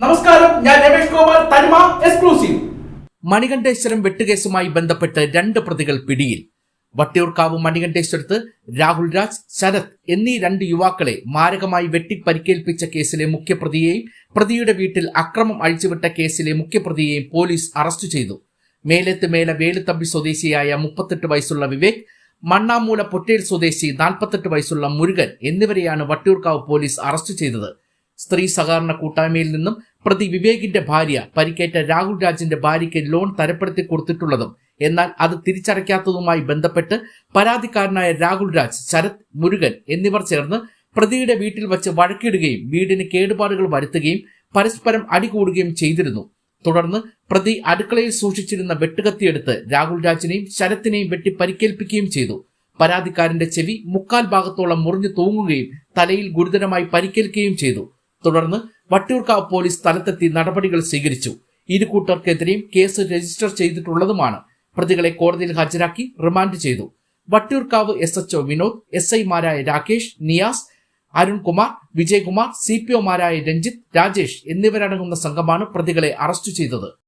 നമസ്കാരം ഞാൻ രമേഷ് ഗോപാൽ തനിമ എക്സ്ക്ലൂസീവ് മണികണ്ഠേശ്വരം വെട്ടുകേസുമായി ബന്ധപ്പെട്ട് രണ്ട് പ്രതികൾ പിടിയിൽ. വട്ടിയൂർക്കാവ് മണികണ്ഠേശ്വരത്ത് രാഹുൽ രാജ് ശരത് എന്നീ രണ്ട് യുവാക്കളെ മാരകമായി വെട്ടി പരിക്കേൽപ്പിച്ച കേസിലെ മുഖ്യപ്രതിയെയും പ്രതിയുടെ വീട്ടിൽ അക്രമം അഴിച്ചുവിട്ട കേസിലെ മുഖ്യപ്രതിയെയും പോലീസ് അറസ്റ്റ് ചെയ്തു. മേലത്ത് മേല വേലുത്തമ്പി സ്വദേശിയായ മുപ്പത്തെട്ട് വയസ്സുള്ള വിവേക് മണ്ണാമൂല പൊറ്റേൽ സ്വദേശി നാൽപ്പത്തെട്ട് വയസ്സുള്ള മുരുകൻ എന്നിവരെയാണ് വട്ടിയൂർക്കാവ് പോലീസ് അറസ്റ്റ് ചെയ്തത്. സ്ത്രീ സഹകരണ കൂട്ടായ്മയിൽ നിന്നും പ്രതി വിവേകിന്റെ ഭാര്യ പരിക്കേറ്റ രാഹുൽ രാജിന്റെ ഭാര്യയ്ക്ക് ലോൺ തരപ്പെടുത്തി കൊടുത്തിട്ടുള്ളതും എന്നാൽ അത് തിരിച്ചടയ്ക്കാത്തതുമായി ബന്ധപ്പെട്ട് പരാതിക്കാരനായ രാഹുൽ രാജ് ശരത് മുരുകൻ എന്നിവർ ചേർന്ന് പ്രതിയുടെ വീട്ടിൽ വച്ച് വഴക്കിടുകയും വീടിന് കേടുപാടുകൾ വരുത്തുകയും പരസ്പരം അടികൂടുകയും ചെയ്തിരുന്നു. തുടർന്ന് പ്രതി അടുക്കളയിൽ സൂക്ഷിച്ചിരുന്ന വെട്ടുകത്തിയെടുത്ത് രാഹുൽ രാജിനെയും ശരത്തിനെയും വെട്ടി പരിക്കേൽപ്പിക്കുകയും ചെയ്തു. പരാതിക്കാരന്റെ ചെവി മുക്കാൽ ഭാഗത്തോളം മുറിഞ്ഞു തൂങ്ങുകയും തലയിൽ ഗുരുതരമായി പരിക്കേൽക്കുകയും ചെയ്തു. തുടർന്ന് വട്ടിയൂർക്കാവ് പോലീസ് സ്ഥലത്തെത്തി നടപടികൾ സ്വീകരിച്ചു. ഇരു കൂട്ടർക്കെതിരെയും കേസ് രജിസ്റ്റർ ചെയ്തിട്ടുള്ളതുമാണ്. പ്രതികളെ കോടതിയിൽ ഹാജരാക്കി റിമാൻഡ് ചെയ്തു. Vattiyoorkavu S H O Vinod S ഐമാരായ രാകേഷ് നിയാസ് അരുൺകുമാർ വിജയകുമാർ സി പി ഒമാരായ രഞ്ജിത്ത് രാജേഷ് എന്നിവരടങ്ങുന്ന സംഘമാണ് പ്രതികളെ അറസ്റ്റ് ചെയ്തത്.